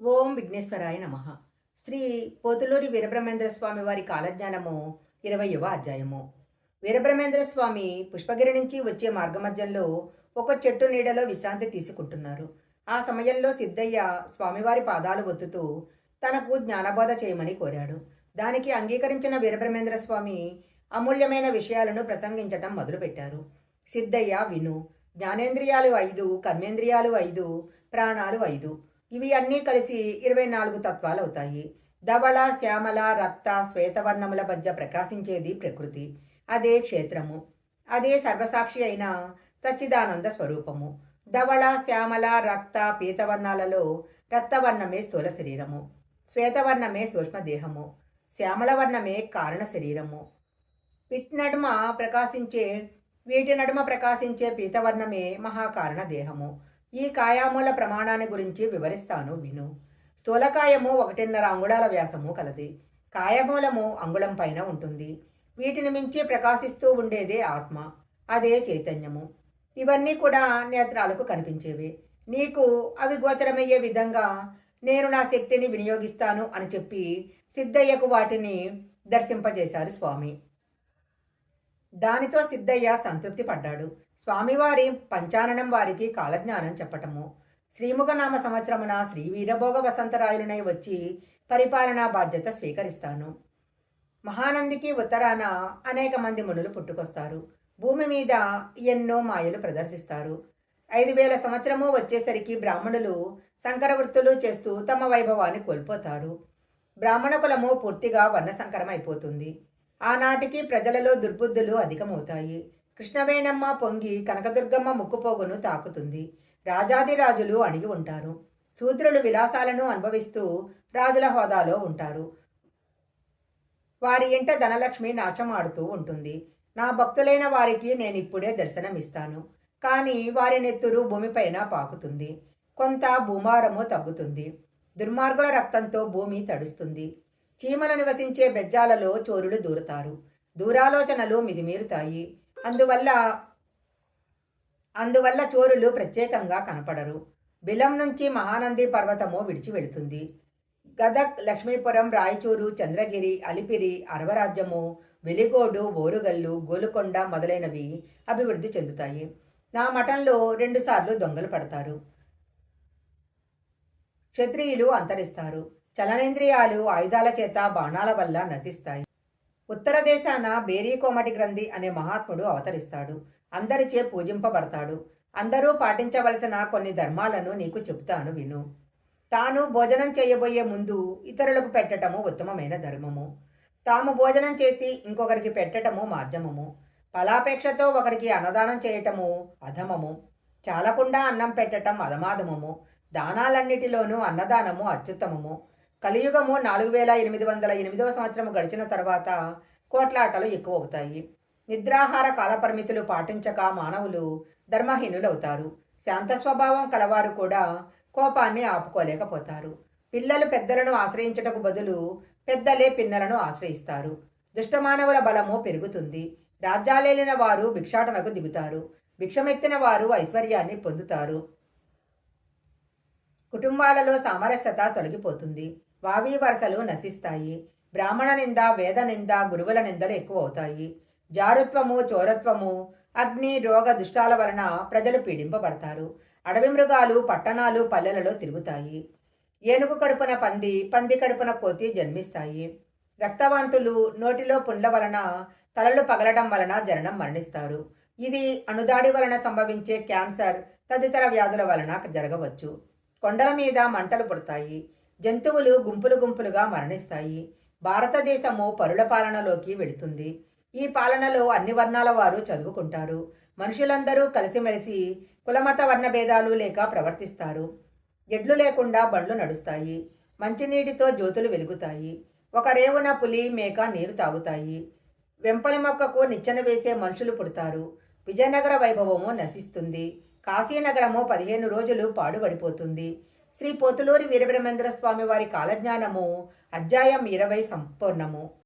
ఓం విఘ్నేశ్వరాయ నమ. శ్రీ పోతులూరి వీరబ్రహ్మేంద్ర స్వామి వారి కాలజ్ఞానము ఇరవయవ అధ్యాయము. వీరబ్రహ్మేంద్ర స్వామి పుష్పగిరి నుంచి వచ్చే మార్గమధ్యంలో ఒక చెట్టు నీడలో విశ్రాంతి తీసుకుంటున్నారు. ఆ సమయంలో సిద్ధయ్య స్వామివారి పాదాలు ఒత్తుతూ తనకు జ్ఞానబోధ చేయమని కోరాడు. దానికి అంగీకరించిన వీరబ్రహ్మేంద్ర స్వామి అమూల్యమైన విషయాలను ప్రసంగించటం మొదలుపెట్టారు. సిద్ధయ్య విను. జ్ఞానేంద్రియాలు ఐదు కర్మేంద్రియాలు ఐదు ప్రాణాలు ఐదు. ఇవి అన్నీ కలిసి ఇరవై నాలుగు తత్వాలు అవుతాయి ధవళ శ్యామల రక్త శ్వేతవర్ణముల మధ్య ప్రకాశించేది ప్రకృతి. అదే క్షేత్రము. అదే సర్వసాక్షి అయిన సచ్చిదానంద స్వరూపము. ధవళ శ్యామల రక్త పీతవర్ణాలలో రక్తవర్ణమే స్థూల శరీరము. శ్వేతవర్ణమే సూక్ష్మదేహము. శ్యామల వర్ణమే కారణ శరీరము. పిట్ నడుమ ప్రకాశించే వీటి నడుమ ప్రకాశించే పీతవర్ణమే మహాకారణ దేహము. ఈ కాయామూల ప్రమాణాన్ని గురించి వివరిస్తాను విను. స్థూలకాయము ఒకటిన్నర అంగుళాల వ్యాసము కలది. కాయమూలము అంగుళం పైన ఉంటుంది. వీటిని మించి ప్రకాశిస్తూ ఉండేదే ఆత్మ. అదే చైతన్యము. ఇవన్నీ కూడా నేత్రాలకు కనిపించేవి. నీకు అవి గోచరమయ్యే విధంగా నేను నా శక్తిని వినియోగిస్తాను అని చెప్పి సిద్ధయ్యకు వాటిని దర్శింపజేశారు స్వామి. దానితో సిద్ధయ్య సంతృప్తి పడ్డాడు. స్వామివారి పంచాననం వారికి కాలజ్ఞానం చెప్పటము. శ్రీముఖనామ సంవత్సరమున శ్రీ వీరభోగ వసంతరాయులునై వచ్చి పరిపాలనా బాధ్యత స్వీకరిస్తాను. మహానందికి ఉత్తరాన అనేక మంది మునులు పుట్టుకొస్తారు. భూమి మీద ఎన్నో మాయలు ప్రదర్శిస్తారు. ఐదు వేల సంవత్సరము వచ్చేసరికి బ్రాహ్మణులు సంకర వృత్తులు చేస్తూ తమ వైభవాన్ని కోల్పోతారు. బ్రాహ్మణ కులము పూర్తిగా వర్ణసంకరం అయిపోతుంది ఆనాటికి ప్రజలలో దుర్బుద్ధులు అధికమవుతాయి. కృష్ణవేణమ్మ పొంగి కనకదుర్గమ్మ ముక్కుపోగును తాకుతుంది. రాజాదిరాజులు అణిగి ఉంటారు. శూద్రులు విలాసాలను అనుభవిస్తూ రాజుల హోదాలో ఉంటారు. వారి ఇంట ధనలక్ష్మి నాట్యమాడుతూ ఉంటుంది. నా భక్తులైన వారికి నేను ఇప్పుడే దర్శనమిస్తాను. కానీ వారి నెత్తురు భూమిపైన పాకుతుంది. కొంత భూమారము తగ్గుతుంది. దుర్మార్గుల రక్తంతో భూమి తడుస్తుంది. చీమలు నివసించే బెజ్జాలలో చోరులు దూరుతారు. దూరాలోచనలు మిదిమీరుతాయి అందువల్ల అందువల్ల చోరులు ప్రత్యేకంగా కనపడరు. బిలం నుంచి మహానంది పర్వతము విడిచి వెళుతుంది. గదక్ లక్ష్మీపురం రాయచూరు చంద్రగిరి అలిపిరి అరవరాజ్యము వెలిగోడు బోరుగల్లు గోలుకొండ మొదలైనవి అభివృద్ధి చెందుతాయి. నా మఠంలో రెండుసార్లు దొంగలు పడతారు. క్షత్రియులు అంతరిస్తారు. చలనేంద్రియాలు ఆయుధాల చేత బాణాల వల్ల నశిస్తాయి. ఉత్తర దేశాన బేరీ కోమటి గ్రంథి అనే మహాత్ముడు అవతరిస్తాడు. అందరిచే పూజింపబడతాడు. అందరూ పాటించవలసిన కొన్ని ధర్మాలను నీకు చెబుతాను విను. తాను భోజనం చేయబోయే ముందు ఇతరులకు పెట్టటము ఉత్తమమైన ధర్మము. తాము భోజనం చేసి ఇంకొకరికి పెట్టటము మాధ్యమము. ఫలాపేక్షతో ఒకరికి అన్నదానం చేయటము అధమము. చాలకుండా అన్నం పెట్టటం అధమాధమము. దానాలన్నిటిలోనూ అన్నదానము అత్యుత్తమము. కలియుగము నాలుగు వేల ఎనిమిది వందల ఎనిమిదవ సంవత్సరం గడిచిన తర్వాత కోట్లాటలు ఎక్కువ అవుతాయి నిద్రాహార కాలపరిమితులు పాటించక మానవులు ధర్మహీనులవుతారు. శాంత స్వభావం కలవారు కూడా కోపాన్ని ఆపుకోలేకపోతారు. పిల్లలు పెద్దలను ఆశ్రయించటకు బదులు పెద్దలే పిన్నలను ఆశ్రయిస్తారు. దుష్టమానవుల బలము పెరుగుతుంది. రాజ్యాలేలిన వారు భిక్షాటనకు దిగుతారు. భిక్షమెత్తిన వారు ఐశ్వర్యాన్ని పొందుతారు. కుటుంబాలలో సామరస్యత తొలగిపోతుంది. వావి వరసలు నశిస్తాయి. బ్రాహ్మణ నింద వేద నింద గురువుల నిందలు ఎక్కువ అవుతాయి జారుత్వము చోరత్వము అగ్ని రోగ దుష్టాల వలన ప్రజలు పీడింపబడతారు. అడవి మృగాలు పట్టణాలు పల్లెలలో తిరుగుతాయి. ఏనుగు కడుపున పంది పంది కడుపున కోతి జన్మిస్తాయి. రక్తవాంతులు నోటిలో పుండ్ల వలన తలలు పగలడం వలన జననం మరణిస్తారు. ఇది అణుదాడి వలన సంభవించే క్యాన్సర్ తదితర వ్యాధుల వలన జరగవచ్చు. కొండల మీద మంటలు పుడతాయి. జంతువులు గుంపులు గుంపులుగా మరణిస్తాయి. భారతదేశము పరుల పాలనలోకి వెళుతుంది. ఈ పాలనలో అన్ని వర్ణాల వారు చదువుకుంటారు. మనుషులందరూ కలిసిమెలిసి కులమత వర్ణ భేదాలు లేక ప్రవర్తిస్తారు. ఎడ్లు లేకుండా బండ్లు నడుస్తాయి. మంచినీటితో జ్యోతులు వెలుగుతాయి. ఒక రేవున పులి మేక నీరు తాగుతాయి. వెంపలి మొక్కకు నిచ్చెన వేసే మనుషులు పుడతారు. విజయనగర వైభవము నశిస్తుంది. కాశీనగరము పదిహేను రోజులు పాడుబడిపోతుంది. శ్రీ పోతులూరి వీరబ్రహ్మేంద్ర స్వామి వారి కాలజ్ఞానము అధ్యాయం ఇరవై సంపూర్ణము.